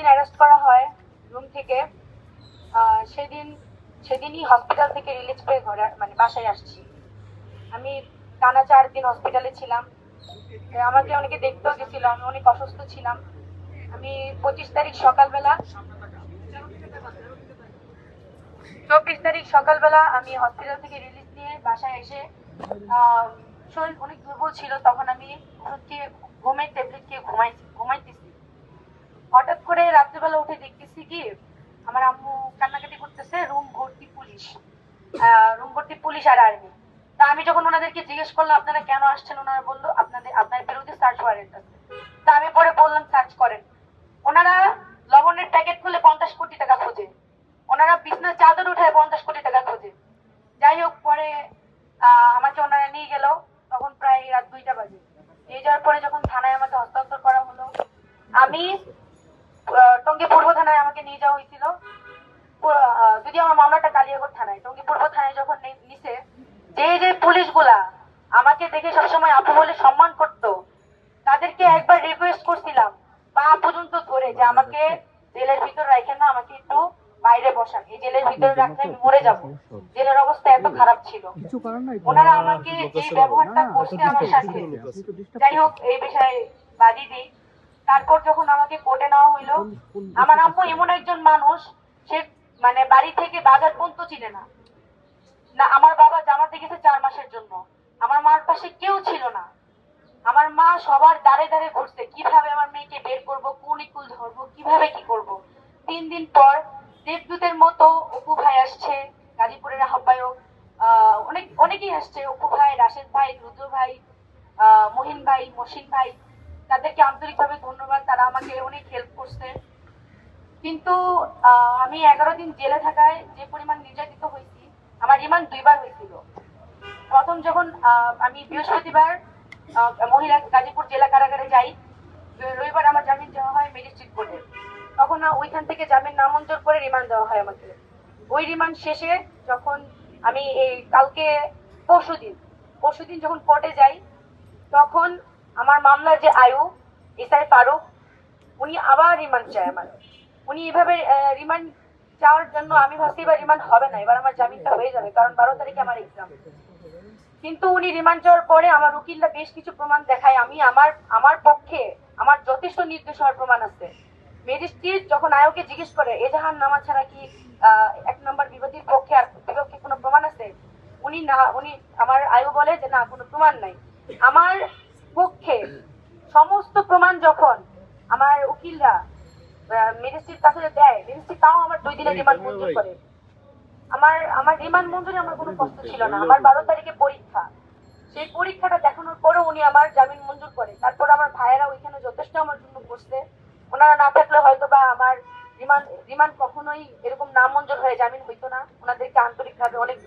যেদিন অ্যারেস্ট করা হয় রুম থেকে। সেদিন, সেদিনই হসপিটাল থেকে রিলিজ পেয়ে ঘরে মানে বাসায় আসছি। আমি টানা চার দিন হসপিটালে ছিলাম। আমাকে অনেকে দেখতেও গেছিল, আমি অনেক অসুস্থ ছিলাম। আমি পঁচিশ তারিখ সকালবেলা, চব্বিশ তারিখ সকালবেলা আমি হসপিটাল থেকে রিলিজ নিয়ে বাসায় এসে শরীর অনেক দুর্বল ছিল, তখন আমি ওষুধ খেয়ে ঘুমের ট্যাবলেট খেয়ে ঘুমাই, ঘুমাইতেছি। হঠাৎ করে রাত্রিবেলা উঠে দেখতেছি কি, আমার আম্মু কান্নাকাটি করতেছে, রুম ভর্তি পুলিশ। রুম ভর্তি পুলিশ আর আর্মি। তা আমি যখন ওনাদেরকে জিজ্ঞেস করলাম, আপনারা কেন আসছেন? ওনারা বলল, আপনাদের আপনার বিরুদ্ধে সার্চ ওয়ারেন্ট আছে। তা আমি পরে বললাম সার্চ করেন। ওনারা লবণের প্যাকেট খুলে পঞ্চাশ কোটি টাকা খোঁজে। ওনারা বিছনার চাদর উঠায় পঞ্চাশ কোটি টাকা খোঁজে। যাই হোক, পরে আমাকে ওনারা নিয়ে গেল। তখন প্রায় রাত দুইটা বাজে। নিয়ে যাওয়ার পরে যখন থানায় আমাকে হস্তান্তর করা হলো, আমি টঙ্গী পূর্ব থানায় আমাকে নিয়ে যাওয়া হয়েছিল। যদি আমার মামলাটা কালিয়াগড় থানায় টঙ্গী পূর্ব থানায় যখন নিছে যে যে পুলিশগুলা আমাকে দেখে সবসময় আপু বলে সম্মান করতো তাদেরকে একবার রিকোয়েস্ট করছিলাম পা পর্যন্ত ধরে যে আমাকে জেলের ভিতর রাখেন না আমাকে একটু বাইরে বসান। এই জেলের ভিতরে রাখলে আমি মরে যাব। জেলের অবস্থা এত খারাপ ছিল। কিছু কারণ নাই ওনারা আমাকে যে ব্যবহারটা করছে আমার সাথে। যাই হোক এই বিষয়ে বাদই দিই। তারপর যখন আমাকে কোর্টে নেওয়া হইল আমার আম্মু এমন একজন মানুষ সে মানে বাড়ি থেকে বাজার পর্যন্ত চিনে না। না আমার বাবা জামাতে গেছে চার মাসের জন্য। আমার মার পাশে কেউ ছিল না। আমার মা সবার দাঁড়ে দাঁড়ে ঘুরছে কীভাবে আমার মেয়েকে বের করব কোন ইকুল ধরবো কীভাবে কি করব। তিন দিন পর দেবদূতের মতো অপু ভাই আসছে গাজীপুরের আহ্বায়ক আহ, অনেক অনেকেই আসছে অপু ভাই রাশেদ ভাই রুদ্র ভাই আহ, মহিন ভাই মসিন ভাই। তাদেরকে আন্তরিকভাবে ধন্যবাদ, তারা আমাকে অনেক হেল্প করছে। কিন্তু আমি এগারো দিন জেলে থাকায় যে পরিমাণ নির্যাতিত হয়েছি, আমার রিমান্ড দুইবার হয়েছিল। প্রথম যখন আমি বৃহস্পতিবার মহিলা গাজীপুর জেলা কারাগারে যাই, রবিবার আমার জামিন দেওয়া হয় ম্যাজিস্ট্রেট কোর্টে তখন ওইখান থেকে জামিন নামঞ্জুর করে রিমান্ড দেওয়া হয় আমাকে। ওই রিমান্ড শেষে যখন আমি এই কালকে পরশু দিন পরশু দিন যখন কোর্টে যাই, তখন আমার মামলার যে আয়ু এসআই ফারুক, উনি আবার রিমান্ড চায় আমার। উনি এভাবে রিমান্ড চাওয়ার জন্য আমি ভাবছি এবার রিমান্ড হবে না, এবার আমার জামিনটা হয়ে যাবে, কারণ বারো তারিখে আমার এক্সাম কিন্তু উনি রিমান্ড চাওয়ার পরে আমার উকিলরা বেশ কিছু প্রমাণ দেখায়, আমি আমার আমার পক্ষে আমার যথেষ্ট নির্দেশ হওয়ার প্রমাণ আছে। ম্যাজিস্ট্রেট যখন আয়োগে জিজ্ঞেস করে এজাহার নামা ছাড়া কি এক নম্বর বিবাদীর পক্ষে আর বিপক্ষে কোনো প্রমাণ আছে? উনি না, উনি আমার আয়ু বলে যে, না, কোনো প্রমাণ নাই। আমার সমস্ত যখন আমার উকিলরা ম্যাজিস্ট্রেট কাছে দেয় ম্যাজিস্ট্রেট তাও আমার দুই দিনের রিমান্ড মঞ্জুর করে। আমার আমার রিমান্ড মঞ্জুরি আমার কোনো কষ্ট ছিল না। আমার বারো তারিখে পরীক্ষা। সেই পরীক্ষাটা দেখানোর পরেও উনি আমার জামিন মঞ্জুর করে। তারপর আমার ভাইয়েরা ওইখানে যথেষ্ট আমার জন্য বসছে। ওনারা না থাকলে হয়তো বা আমার রিমান্ড রিমান্ড কখনোই এরকম নাম মঞ্জুর হয়ে জামিন হইতো না। ওনাদেরকে আন্তরিকভাবে অনেক